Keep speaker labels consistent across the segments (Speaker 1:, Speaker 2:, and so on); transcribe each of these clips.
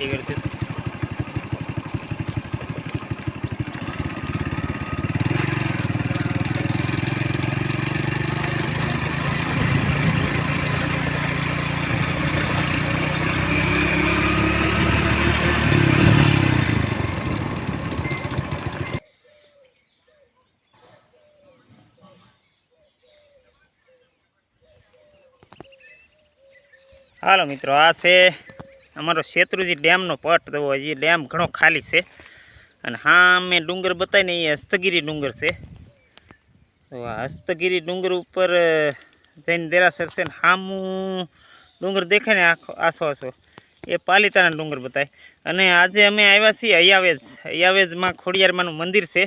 Speaker 1: એટલી વેળ થતી હાલો મિત્રો આ છે અમારો શેત્રુજી ડેમનો પટ તો હજી ડેમ ઘણો ખાલી છે. અને હા મેં ડુંગર બતાવીને એ હસ્તગીરી ડુંગર છે. તો હસ્તગીરી ડુંગર ઉપર જૈન દેરાસર છે ને હામું ડુંગર દેખાય ને આખો, આસો આસો. એ પાલિતાના ડુંગર બતાય. અને આજે અમે આવ્યા છીએ અયાવેજ. અયાવેજમાં ખોડિયારમાંનું મંદિર છે.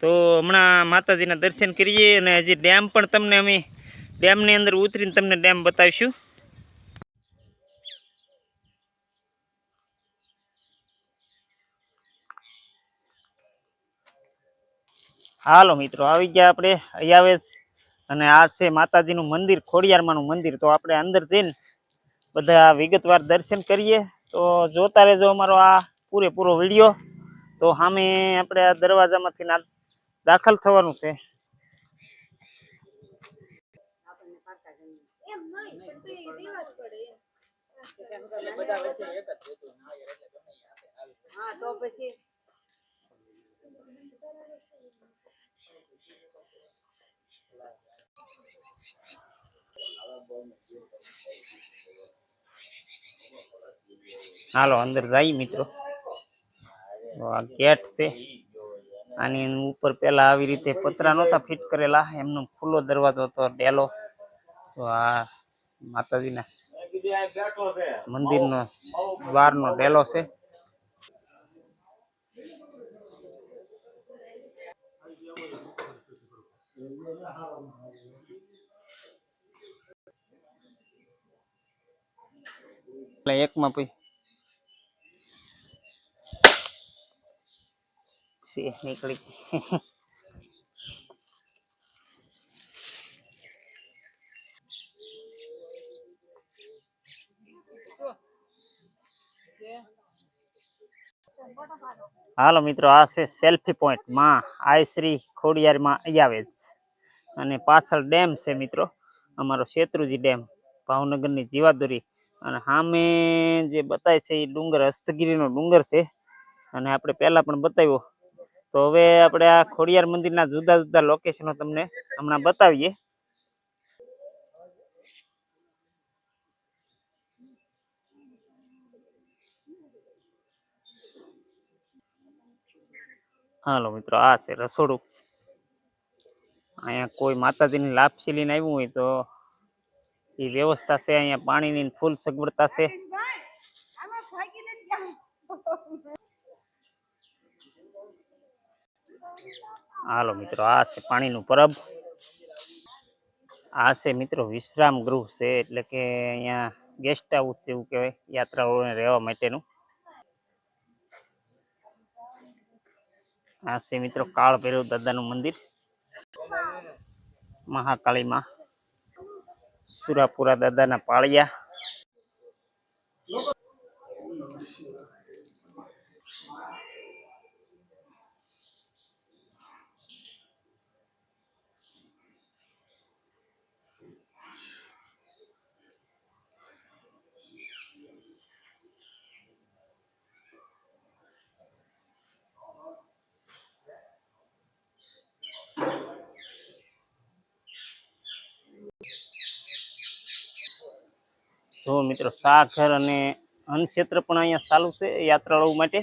Speaker 1: તો હમણાં માતાજીના દર્શન કરીએ અને હજી ડેમ પણ તમને અમે ડેમની અંદર ઉતરીને તમને ડેમ બતાવીશું. હાલો મિત્રો, આવી ગયા આપણે અયાવેશ. અને આ છે માતાજીનું મંદિર, ખોડિયારમાંનું મંદિર. તો આપણે અંદર જઈને બધા વિગતવાર દર્શન કરીએ. તો જોતા રહેજો અમારો આ પૂરેપૂરો વીડિયો. તો સામે આપણે આ દરવાજામાંથી દાખલ થવાનું છે.
Speaker 2: હા, તો પછી
Speaker 1: હાલો, અંદર જાય મિત્રો. આ ગેટ છે. આની ઉપર પેલા આવી રીતે પતરા નહોતા ફિટ કરેલા. એમનો ખુલ્લો દરવાજો હતો, ડેલો. તો આ માતાજીના મંદિરનો દ્વારનો ડેલો છે. Layak mah sih Si, ini klik. હાલો મિત્રો, આ છે સેલ્ફી પોઈન્ટમાં આય શ્રી ખોડિયારમાં અયાવેજ અને પાછળ ડેમ છે મિત્રો, અમારો શેત્રુજી ડેમ, ભાવનગરની જીવાદોરી. અને સામે જે બતાય છે એ ડુંગર, હસ્તગીરીનો ડુંગર છે. અને આપણે પહેલાં પણ બતાવ્યો. તો હવે આપણે આ ખોડિયાર મંદિરના જુદા જુદા લોકેશનો તમને હમણાં બતાવીએ. હાલો મિત્રો, આ છે રસોડું. અહીંયા કોઈ માતાજીની લાપસી લઈને આવ્યું હોય તો એ વ્યવસ્થા છે, અહીંયા પાણીની ફૂલ સગવડતા છે.
Speaker 2: આમાં ભાગી નથી જાવ
Speaker 1: હાલો મિત્રો, આ છે પાણીનું પરબ. આ છે મિત્રો વિશ્રામ ગૃહ છે, એટલે કે અહીંયા ગેસ્ટ હાઉસ જેવું કહેવાય, યાત્રાળુઓને રહેવા માટેનું. આ છે મિત્રો કાળ ભૈરવ દાદાનું મંદિર. મહાકાળીમાં સુરાપુરા દાદાના પાળિયા. જો મિત્રો, સાઘર અને ક્ષેત્ર પણ અહીંયા ચાલુ છે યાત્રાળુઓ માટે.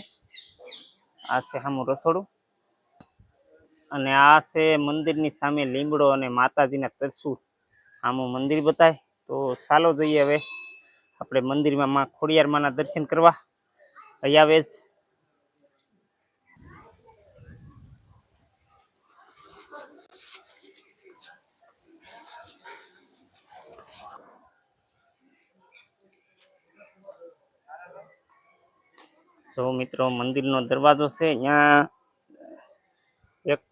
Speaker 1: આ છે સામું રસોડું. અને આ છે મંદિરની સામે લીમડો અને માતાજીના ત્રિશૂળ. આમું મંદિર બતાય. તો ચાલો જઈએ હવે. આપણે મંદિરમાં માં ખોડિયાર માના દર્શન કરવા. અયાવેજ સો મિત્રો, મંદિરનો દરવાજો છે ત્યાં એક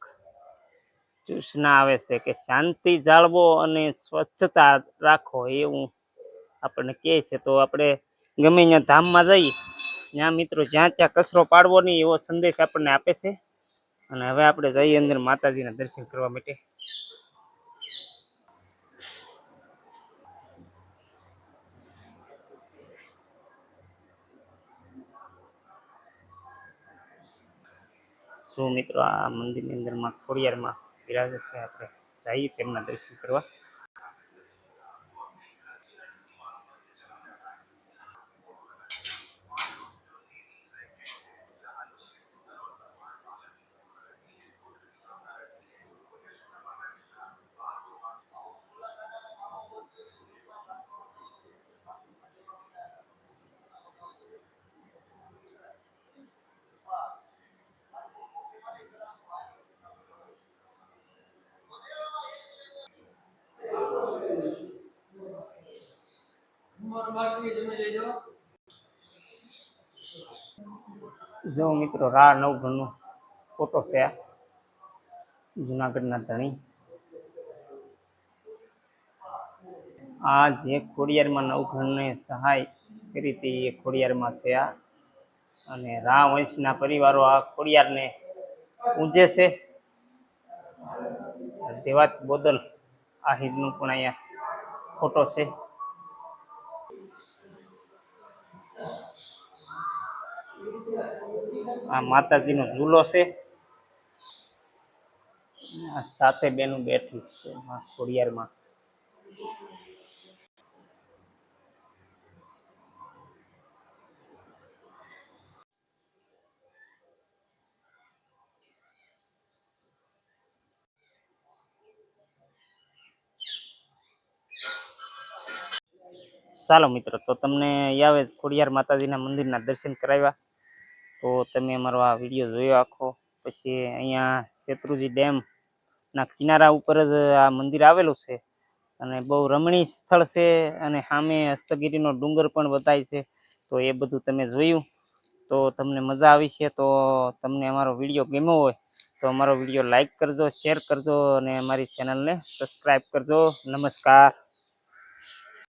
Speaker 1: સૂચના આવે છે કે શાંતિ જાળવો અને સ્વચ્છતા રાખો એવું આપણને કહે છે. તો આપણે ગમે ત્યાં ધામમાં જઈએ ત્યાં મિત્રો જ્યાં ત્યાં કચરો પાડવો નહીં એવો સંદેશ આપણને આપે છે. અને હવે આપણે જઈએ અંદર માતાજીના દર્શન કરવા માટે. શું મિત્રો આ મંદિરની અંદરમાં ખોડિયારમાં બિરાજે છે. આપણે જઈએ તેમના દર્શન કરવા. જો મિત્રો રા નવઘણનો ફોટો છે જુનાગઢના ધણી. આ જે ખોડિયારમાં નવઘણને સહાય કરી હતી એ ખોડિયારમાં છે આ. અને રા વંશના પરિવારો આ ખોડિયારને પૂજે છે. દેવાત બોદલ આહિરનું પણ અહીંયા ફોટો છે. આ માતાજીનો ઝૂલો છે. સાથે બેનું બેઠી છે ખોડિયારમાં. ચાલો મિત્રો, તો તમને યાવે ખોડિયાર માતાજીના મંદિરના દર્શન કરાવ્યા. તો તમે અમારો આ વીડિયો જોયો આખો. પછી અહીંયા શેત્રુજી ડેમ ના કિનારા ઉપર જ આ મંદિર આવેલું છે. અને બહુ રમણીય સ્થળ છે અને સામે હસ્તગીરીનો ડુંગર પણ બતાય છે. તો એ બધું તમે જોયું. તો તમને મજા આવી છે તો તમને અમારો વીડિયો ગમ્યો હોય તો અમારો વીડિયો લાઈક કરજો, શેર કરજો અને અમારી ચેનલને સબસ્ક્રાઈબ કરજો. નમસ્કાર.